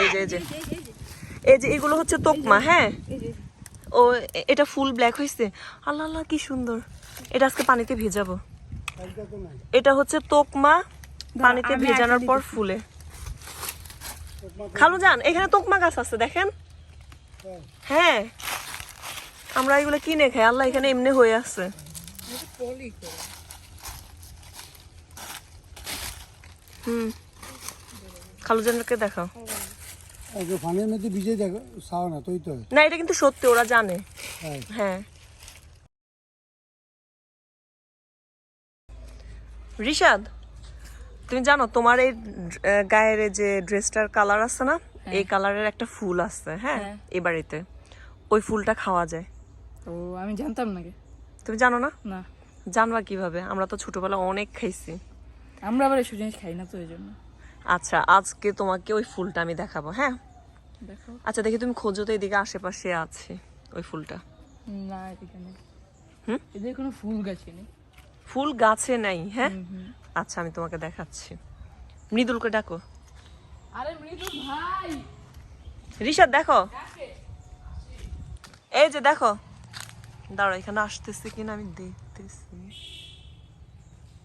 এই যে এই যে। এই যে এগুলো হচ্ছে তোকমা হ্যাঁ? ও এটা ফুল ব্ল্যাক হয়েছে। আল্লাহ আল্লাহ কি সুন্দর। এটা আজকে পানিতে ভেজাবো। এটা হচ্ছে তোকমা পানিতে ভেজানোর পর ফুলে। খালু যান এখানে তোকমা গাছ আছে দেখেন? হ্যাঁ। আমরা এগুলো কিনে খাই আল্লাহ এখানে এমনি হয়ে আছে। হুম। খালু জানকে দেখাও আগে পানির মধ্যে ভিজে দেখো চাও না তুই তো না এটা কিন্তু সত্যি ওরা জানে। হ্যাঁ। রিশাদ তুমি জানো তোমার এই গায়ের যে ড্রেসটার কালার আছে না এই কালারের একটা ফুল আছে হ্যাঁ হ্যাঁ। এই বাড়িতে। ওই ফুলটা খাওয়া যায়। ও আমি জানতাম নাকি তুমি জানো না? না। জানবা কীভাবে? আমরা তো ছোটবেলা অনেক খাইছি। আমরা আবার এসব জিনিস খাই না তো এই জন্য। আচ্ছা আজকে তোমাকে ওই ফুলটা আমি দেখাবো হ্যাঁ? আচ্ছা দেখি তুমি খোঁজো তো এদিকে আশেপাশে আছে ওই ফুলটা। না এদিকে নেই। হুম? এদের কোনো ফুল গাছে নেই। ফুল গাছে নাই হ্যাঁ। আচ্ছা আমি তোমাকে দেখাচ্ছি। মৃদুলকে ডাকো। আরে মৃদুল ভাই! রিশাদ দেখো। এই যে দেখো। দাঁড়া এখানে আসতেছে কিনা আমি দেখতেছি।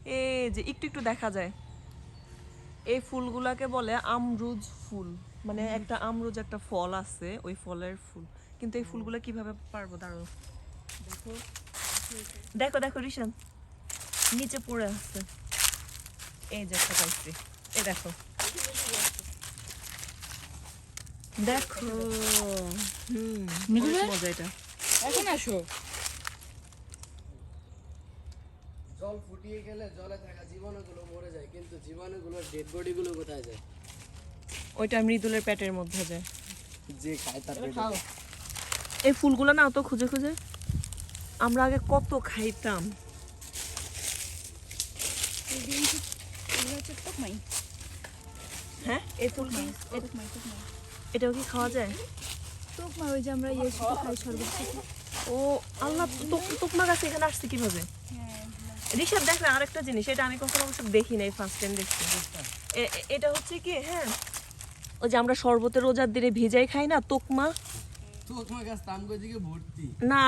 এই যে একটু একটু দেখা যায়। এই ফুলগুলাকে বলে আমরুজ ফুল। মানে একটা আমরুজ একটা ফল আছে ওই ফলের ফুল। কিন্তু এই ফুলগুলো কীভাবে পারব? দাঁড়ো দেখো। দেখো দেখো রিশান। নিচে পড়ে আছে। এই যে একটা পাইছি। এই দেখো। দেখো। হুম। মজা এটা। এখন আসো। জল ফুটিয়ে গেলে জলে থাকা জীবাণুগুলো মরে যায় কিন্তু জীবাণুগুলোর ডেড বডিগুলো কোথায় যায়? ওইটা মৃদুলের পেটের মধ্যে যায়। যে খায় তার খাও। এই ফুলগুলো না তো খুঁজে খুঁজে আমরা আগে কত খাইতাম। হ্যাঁ? এই ফুল এটাও কি খাওয়া যায়? তোকমা ওই যে আমরা ইয়ে খাই সাথে ও আল্লাহ তোকমা গাছ এখানে আসছে কীভাবে? ঋষভ দেখ না আরেকটা জিনিস এটা আমি কখনো অবশ্য দেখি নাই ফার্স্ট টাইম দেখছি। এটা হচ্ছে কি হ্যাঁ ওই যে আমরা শরবতের রোজার দিনে ভেজাই খাই না তোকমা? না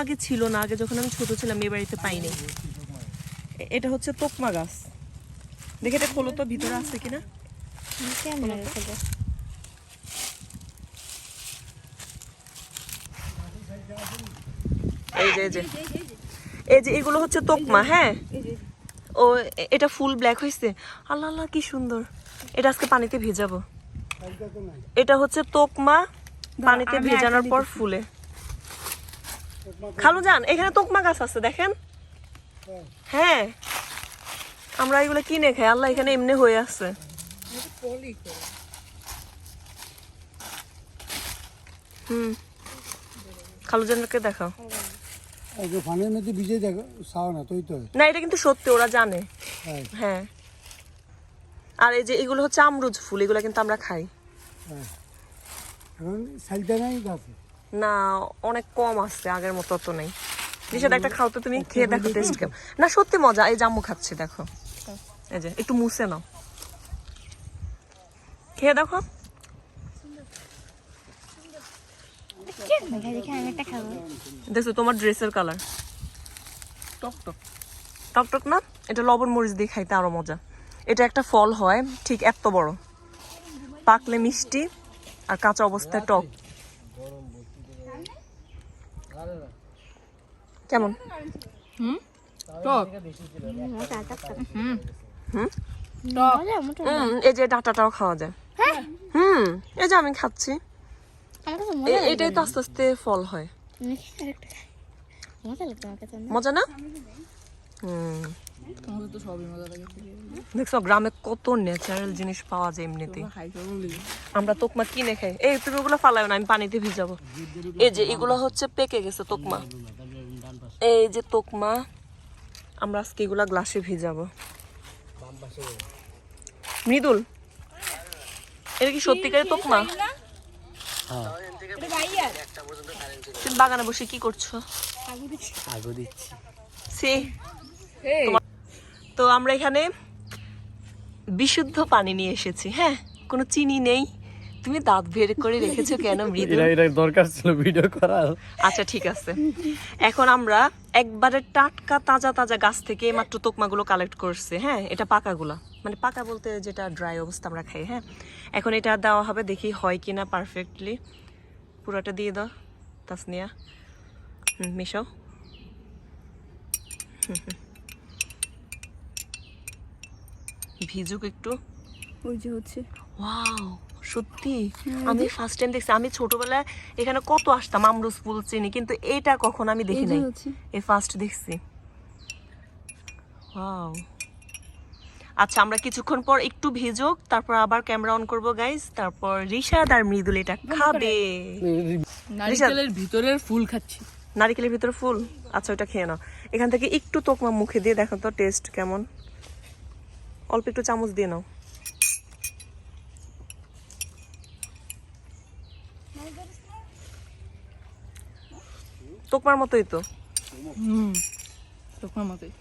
আগে ছিল না আগে যখন আমি ছোট ছিলাম এ বাড়িতে পাইনি এটা হচ্ছে তোকমা গাছ। দেখে এটা খোলো তো ভিতরে আছে কিনা? এই যে। এই যে এগুলো হচ্ছে তোকমা হ্যাঁ? ও এটা ফুল ব্ল্যাক হয়েছে আল্লাহ আল্লাহ কি সুন্দর। এটা আজকে পানিতে ভেজাবো। এটা হচ্ছে তোকমা পানিতে ভেজানোর পর ফুলে। খালু যান এখানে তোকমা গাছ আছে দেখেন? হ্যাঁ। হ্যাঁ। আমরা এগুলো কিনে খাই আল্লাহ এখানে এমনি হয়ে আছে। হুম। খালু জানকে দেখাও। আগে পানির মধ্যে ভিজে দেখো চাও না তুই তো না এটা কিন্তু সত্যি ওরা জানে। হ্যাঁ। আর এই যে এগুলো হচ্ছে আমরুজ ফুল এগুলো কিন্তু আমরা খাই। হ্যাঁ। এখন সাইলটা নাই গাছে না অনেক কম আছে আগের মতো তো নেই। নিষেধ একটা খাও তো তুমি খেয়ে দেখো টেস্ট কেমন। না সত্যি মজা এই জাম্মু খাচ্ছি দেখো। এই যে একটু মুছে নাও। খেয়ে দেখো দেখে আমি একটা খাব দেখছ তোমার ড্রেসের কালার টক টক। টক টক না? এটা লবণ মরিচ দিয়ে খাইতে আরও মজা। এটা একটা ফল হয় ঠিক এত বড়। পাকলে মিষ্টি আর কাঁচা অবস্থায় টক। কেমন? হুম? টক। হুম। হুম? এই যে ডাটাটাও খাওয়া যায়। হুম এই যে আমি খাচ্ছি। এটাই তো আস্তে আস্তে ফল হয়। মজা লাগতো আমার কাছে না? হুম। তোমাদের তো সবই মজা লাগে। দেখছ গ্রামে কত ন্যাচারাল জিনিস পাওয়া যায় এমনিতেই। আমরা তোকমা কিনে খাই। এই তুমি ওগুলো ফালাও না আমি পানিতে ভিজাবো। এই যে এগুলো হচ্ছে পেকে গেছে তোকমা। এই যে তোকমা আমরা আজকে এগুলা গ্লাসে ভিজাবো। মৃদুল এটা কি সত্যিকারের তোকমা? তুমি বাগানে বসে কি করছ? আগো দিচ্ছি। সে। তো আমরা এখানে বিশুদ্ধ পানি নিয়ে এসেছি হ্যাঁ? কোনো চিনি নেই। তুমি দাঁত বের করে রেখেছো কেন মৃদু? দরকার ছিল ভিডিও করার। আচ্ছা ঠিক আছে। এখন আমরা একবারে টাটকা তাজা তাজা গাছ থেকে মাত্র তোকমাগুলো কালেক্ট করছে হ্যাঁ? এটা পাকাগুলা। মানে পাকা বলতে যেটা ড্রাই অবস্থা আমরা খাই হ্যাঁ? এখন এটা দেওয়া হবে দেখি হয় কিনা পারফেক্টলি পুরোটা দিয়ে দাও তাসনিয়া। হুম মিশাও। ভিজুক একটু। ওই যে হচ্ছে। ওয়াও সত্যি? আমি ফার্স্ট টাইম দেখছি। আমি ছোটবেলায় এখানে কত আসতাম আমরুজ ফুল চিনি কিন্তু এটা কখন আমি দেখি নাই। এই ফার্স্ট দেখছি। ওয়াও। আচ্ছা আমরা কিছুক্ষণ পর একটু ভিজুক তারপর আবার ক্যামেরা অন করব গাইজ তারপর রিশাদ আর মৃদুল এটা খাবে। নারকেলের ভিতরের ফুল খাচ্ছি। নারিকেলের ভিতরে ফুল? আচ্ছা ওটা খেয়ে নাও। এখান থেকে একটু তোকমা মুখে দিয়ে দেখো তো টেস্ট কেমন। অল্প একটু চামচ দিয়ে নাও। তোকমার মতোই তো? হুম তোকার মতোই।